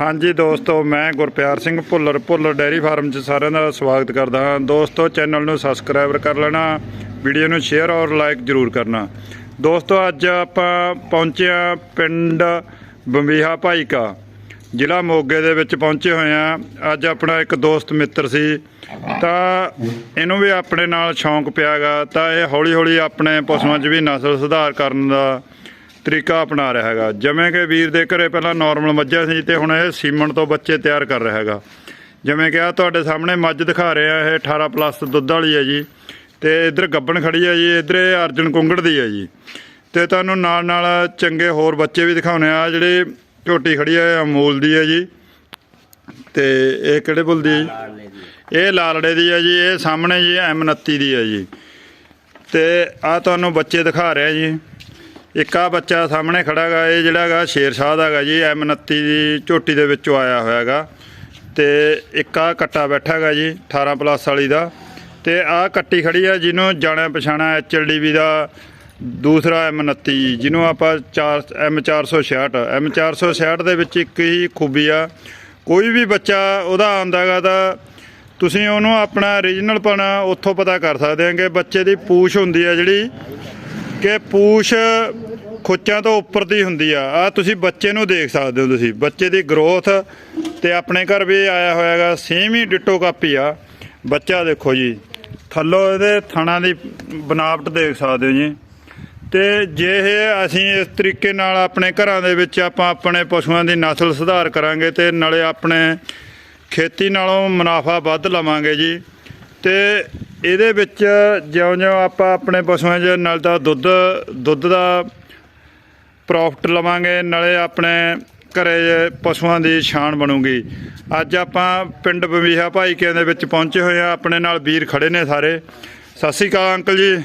ਹਾਂਜੀ ਦੋਸਤੋ, ਮੈਂ ਗੁਰਪਿਆਰ ਸਿੰਘ ਭੁੱਲਰ ਭੁੱਲਰ ਡੈਰੀ ਫਾਰਮ 'ਚ ਸਾਰਿਆਂ ਦਾ ਸਵਾਗਤ ਕਰਦਾ ਹਾਂ। ਦੋਸਤੋ, ਚੈਨਲ ਨੂੰ ਸਬਸਕ੍ਰਾਈਬ ਕਰ ਲੈਣਾ, ਵੀਡੀਓ ਨੂੰ ਸ਼ੇਅਰ ਔਰ ਲਾਈਕ ਜ਼ਰੂਰ ਕਰਨਾ। ਦੋਸਤੋ, ਅੱਜ ਆਪਾਂ ਪਹੁੰਚੇ ਹਾਂ ਪਿੰਡ ਬੰਬੀਹਾ ਭਾਈਕਾ। ਜ਼ਿਲ੍ਹਾ ਮੋਗੇ ਦੇ ਵਿੱਚ ਪਹੁੰਚੇ ਹੋਏ ਹਾਂ। ਅੱਜ ਆਪਣਾ ਇੱਕ ਦੋਸਤ ਮਿੱਤਰ ਸੀ। ਤਾਂ ਇਹਨੂੰ ਵੀ ਆਪਣੇ ਨਾਲ ਸ਼ੌਂਕ ਪਿਆਗਾ। ਤਾਂ ਇਹ ਹੌਲੀ ਹੌਲੀ ਆਪਣੇ ਪਸ਼ੂਆਂ 'ਚ ਵੀ ਨਸਲ ਸੁਧਾਰ ਕਰਨ ਦਾ ਤਰੀਕਾ ਅਪਣਾ ਰਿਹਾ ਹੈਗਾ। ਜਿਵੇਂ ਕਿ ਵੀਰ ਦੇ ਘਰੇ ਪਹਿਲਾਂ ਨਾਰਮਲ ਮੱਝਾਂ ਸੀ ਤੇ ਹੁਣ ਇਹ ਸੀਮਣ ਤੋਂ ਬੱਚੇ ਤਿਆਰ ਕਰ ਰਿਹਾ ਹੈਗਾ। ਜਿਵੇਂ ਕਿ ਆ ਤੁਹਾਡੇ ਸਾਹਮਣੇ ਮੱਝ ਦਿਖਾ ਰਿਹਾ, ਇਹ 18 ਪਲੱਸ ਦੁੱਧ ਵਾਲੀ ਹੈ ਜੀ। ਤੇ ਇਧਰ ਗੱਬਣ ਖੜੀ ਹੈ ਜੀ, ਇਧਰ ਇਹ ਅਰਜਨ ਕੁੰਗੜ ਦੀ ਹੈ ਜੀ। ਤੇ ਤੁਹਾਨੂੰ ਨਾਲ ਨਾਲ ਚੰਗੇ ਹੋਰ ਬੱਚੇ ਵੀ ਦਿਖਾਉਣੇ ਆ ਜਿਹੜੇ ਝੋਟੀ ਖੜੀ ਹੈ ਅਮੂਲ ਦੀ ਹੈ ਜੀ। ਤੇ ਇਹ ਕਿਹੜੇ ਬੁੱਲ ਦੀ ਹੈ ਜੀ? ਇਹ ਲਾਲੜੇ ਦੀ ਹੈ ਜੀ, ਇਹ ਸਾਹਮਣੇ ਜੀ M29 ਦੀ ਹੈ ਜੀ। ਤੇ ਆ ਤੁਹਾਨੂੰ ਬੱਚੇ ਦਿਖਾ ਰਿਹਾ ਜੀ। ਇੱਕ ਆ ਬੱਚਾ ਸਾਹਮਣੇ ਖੜਾ ਹੈਗਾ ਇਹ ਜਿਹੜਾ ਹੈਗਾ ਸ਼ੇਰ ਸ਼ਾਹ ਦਾ ਹੈਗਾ ਜੀ M29 ਦੀ ਝੋਟੀ ਦੇ ਵਿੱਚੋਂ ਆਇਆ ਹੋਇਆ ਹੈਗਾ ਤੇ ਇੱਕ ਆ ਕੱਟਾ ਬੈਠਾ ਹੈਗਾ ਜੀ 18 ਪਲੱਸ ਵਾਲੀ ਦਾ। ਤੇ ਆ ਕੱਟੀ ਖੜੀ ਆ ਜਿਹਨੂੰ ਜਾਣਿਆ ਪਛਾਣਾ HLDB ਦਾ ਦੂਸਰਾ M29 ਜਿਹਨੂੰ ਆਪਾਂ 4 M466 M466 ਦੇ ਵਿੱਚ ਇੱਕ ਹੀ ਖੂਬੀ ਆ। ਕੋਈ ਵੀ ਬੱਚਾ ਉਹਦਾ ਆਉਂਦਾ ਹੈਗਾ ਤਾਂ ਤੁਸੀਂ ਉਹਨੂੰ ਆਪਣਾ ਰੀਜਨਲ ਪਣ ਉੱਥੋਂ ਪਤਾ ਕਰ ਸਕਦੇ ਆ ਕਿ ਬੱਚੇ ਦੀ ਪੂਛ ਹੁੰਦੀ ਆ ਜਿਹੜੀ ਕਿ ਪੂਛ ਖੁੱਚਾਂ ਤੋਂ ਉੱਪਰ ਦੀ ਹੁੰਦੀ ਆ। ਆ ਤੁਸੀਂ ਬੱਚੇ ਨੂੰ ਦੇਖ ਸਕਦੇ ਹੋ ਤੁਸੀਂ। ਬੱਚੇ ਦੀ ਗਰੋਥ ਤੇ ਆਪਣੇ ਘਰ ਵੀ ਆਇਆ ਹੋਇਆਗਾ ਸੇਮ ਹੀ ਡਿਟੋ ਕਾਪੀ ਆ। ਬੱਚਾ ਦੇਖੋ ਜੀ, ਥੱਲੋਂ ਇਹਦੇ ਥਣਾ ਦੀ ਬਨਾਵਟ ਦੇਖ ਸਕਦੇ ਹੋ ਜੀ। ਤੇ ਜੇ ਇਹ ਅਸੀਂ ਇਸ ਤਰੀਕੇ ਨਾਲ ਆਪਣੇ ਘਰਾਂ ਦੇ ਵਿੱਚ ਆਪਾਂ ਆਪਣੇ ਪਸ਼ੂਆਂ ਦੀ ਨਸਲ ਸੁਧਾਰ ਕਰਾਂਗੇ ਤੇ ਨਾਲੇ ਆਪਣੇ ਖੇਤੀ ਨਾਲੋਂ ਮੁਨਾਫਾ ਵੱਧ ਲਵਾਂਗੇ ਜੀ। ਤੇ ਇਹਦੇ ਵਿੱਚ ਜਿਉਂ-ਜਿਉਂ ਆਪਾਂ ਆਪਣੇ ਪਸ਼ੂਆਂ 'ਚ ਨਾਲ ਤਾਂ ਦੁੱਧ ਦੁੱਧ ਦਾ ਪ੍ਰੋਫਿਟ ਲਵਾਂਗੇ ਨਾਲੇ ਆਪਣੇ ਘਰੇ ਪਸ਼ੂਆਂ ਦੀ ਸ਼ਾਨ ਬਣੂਗੀ। ਅੱਜ ਆਪਾਂ ਪਿੰਡ ਬੰਬੀਹਾ ਭਾਈਕਿਆਂ ਦੇ ਵਿੱਚ ਪਹੁੰਚੇ ਹੋਏ ਆ ਆਪਣੇ ਨਾਲ ਵੀਰ ਖੜੇ ਨੇ ਸਾਰੇ। ਸਤਿ ਸ਼੍ਰੀ ਅਕਾਲ ਅੰਕਲ ਜੀ।